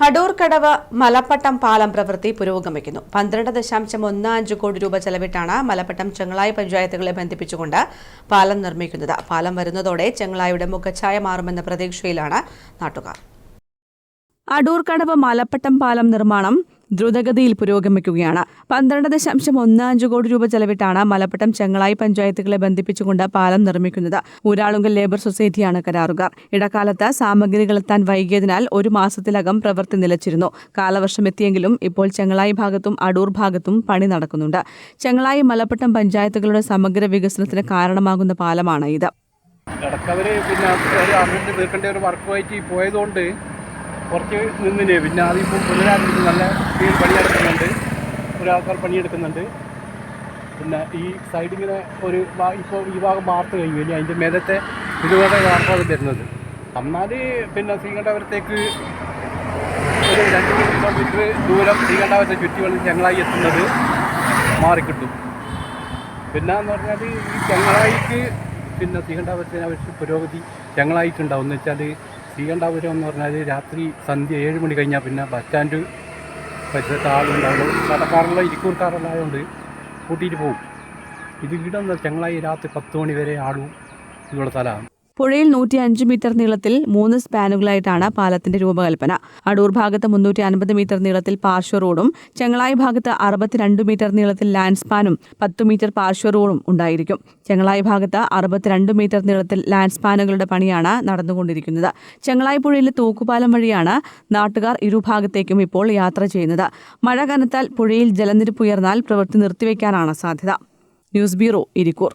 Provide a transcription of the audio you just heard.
അടൂർ കടവ് മലപ്പട്ടം പാലം പ്രവൃത്തി പുരോഗമിക്കുന്നു. പന്ത്രണ്ട് ദശാംശം ഒന്ന് അഞ്ച് കോടി രൂപ ചെലവിട്ടാണ് മലപ്പട്ടം ചെങ്ങളായി പഞ്ചായത്തുകളെ ബന്ധിപ്പിച്ചുകൊണ്ട് പാലം നിർമ്മിക്കുന്നത്. പാലം വരുന്നതോടെ ചെങ്ങളായുടെ മുഖച്ഛായ മാറുമെന്ന പ്രതീക്ഷയിലാണ് നാട്ടുകാർ. അടൂർ കടവ് മലപ്പട്ടം പാലം നിർമ്മാണം ദ്രുതഗതിയിൽ പുരോഗമിക്കുകയാണ്. പന്ത്രണ്ട് ദശാംശം ഒന്ന് അഞ്ച് കോടി രൂപ ചെലവിട്ടാണ് മലപ്പട്ടം ചെങ്ങളായി പഞ്ചായത്തുകളെ ബന്ധിപ്പിച്ചുകൊണ്ട് പാലം നിർമ്മിക്കുന്നത്. ഊരാളുങ്കൽ ലേബർ സൊസൈറ്റിയാണ് കരാറുകാർ. ഇടക്കാലത്ത് സാമഗ്രികൾ എത്താൻ വൈകിയതിനാൽ ഒരു മാസത്തിലകം പ്രവൃത്തി നിലച്ചിരുന്നു. കാലവർഷം എത്തിയെങ്കിലും ഇപ്പോൾ ചെങ്ങളായി ഭാഗത്തും അടൂർ ഭാഗത്തും പണി നടക്കുന്നുണ്ട്. ചെങ്ങളായി മലപ്പട്ടം പഞ്ചായത്തുകളുടെ സമഗ്ര വികസനത്തിന് കാരണമാകുന്ന പാലമാണ് ഇത് ഇടക്കവര് പിന്നെ ഒരു തീർക്കേണ്ട ഒരു വർക്കുമായിട്ട് പോയതുകൊണ്ട് കുറച്ച് നിന്നിന് പിന്നെ അതിപ്പോൾ പുനരാരംഭിച്ച് നല്ല സ്പീഡ് പണിയെടുക്കുന്നുണ്ട്. ഒരാൾക്കാർ പണിയെടുക്കുന്നുണ്ട്. പിന്നെ ഈ സൈഡിങ്ങനെ ഒരു ഇപ്പോൾ ഈ ഭാഗം വാർത്ത് കഴിഞ്ഞു. കഴിഞ്ഞാൽ അതിന്റെ മേലത്തെ ഇതുപോലെ വാർപ്പാണ് വരുന്നത്. എന്നാൽ പിന്നെ ശ്രീകണ്ഠപുരത്തേക്ക് ഒരു രണ്ട് കിലോമീറ്റർ ദൂരം ശ്രീകണ്ഠപുരത്തെ ചുറ്റുകളിൽ ചങ്ങളായി എത്തുന്നത് മാറിക്കിട്ടും. പിന്നെ എന്ന് പറഞ്ഞാൽ ഈ ചെങ്ങളായിക്ക് പിന്നെ ശ്രീകണ്ഠപുരത്തിനെ അപേക്ഷിച്ച് പുരോഗതി ചെങ്ങളായിട്ടുണ്ടാവും. എന്ന് വെച്ചാൽ ശ്രീകണ്ഠാപുരം എന്ന് പറഞ്ഞാൽ രാത്രി സന്ധ്യ ഏഴ് മണി കഴിഞ്ഞാൽ പിന്നെ ബസ് സ്റ്റാൻഡ് പരിസരത്ത് ആളുണ്ടാവുള്ളൂ. കടക്കാറുള്ള ഇരിക്കൂർക്കാറുള്ളതുകൊണ്ട് കൂട്ടിയിട്ട് പോകും ഇത് ഇവിടെ ചെങ്ങളായി രാത്രി പത്ത് മണി വരെ ആളും ഇവിടെ സ്ഥലമാണ്. പുഴയിൽ നൂറ്റി അഞ്ച് മീറ്റർ നീളത്തിൽ മൂന്ന് സ്പാനുകളായിട്ടാണ് പാലത്തിന്റെ രൂപകൽപ്പന. അടൂർ ഭാഗത്ത് മുന്നൂറ്റി അൻപത് മീറ്റർ നീളത്തിൽ പാർശ്വ റോഡും ചെങ്ങളായി ഭാഗത്ത് അറുപത്തിരണ്ട് മീറ്റർ നീളത്തിൽ ലാൻഡ് സ്പാനും പത്ത് മീറ്റർ പാർശ്വ റോഡും ഉണ്ടായിരിക്കും. ചെങ്ങളായി ഭാഗത്ത് അറുപത്തിരണ്ട് മീറ്റർ നീളത്തിൽ ലാൻഡ് സ്പാനുകളുടെ പണിയാണ് നടന്നുകൊണ്ടിരിക്കുന്നത്. ചെങ്ങളായി പുഴയിലെ തൂക്കുപാലം വഴിയാണ് നാട്ടുകാർ ഇരുഭാഗത്തേക്കും ഇപ്പോൾ യാത്ര ചെയ്യുന്നത്. മഴ കനത്താൽ പുഴയിൽ ജലനിരപ്പ് ഉയർന്നാൽ പ്രവൃത്തി നിർത്തിവെക്കാനാണ് സാധ്യത. News bureau Irikkur.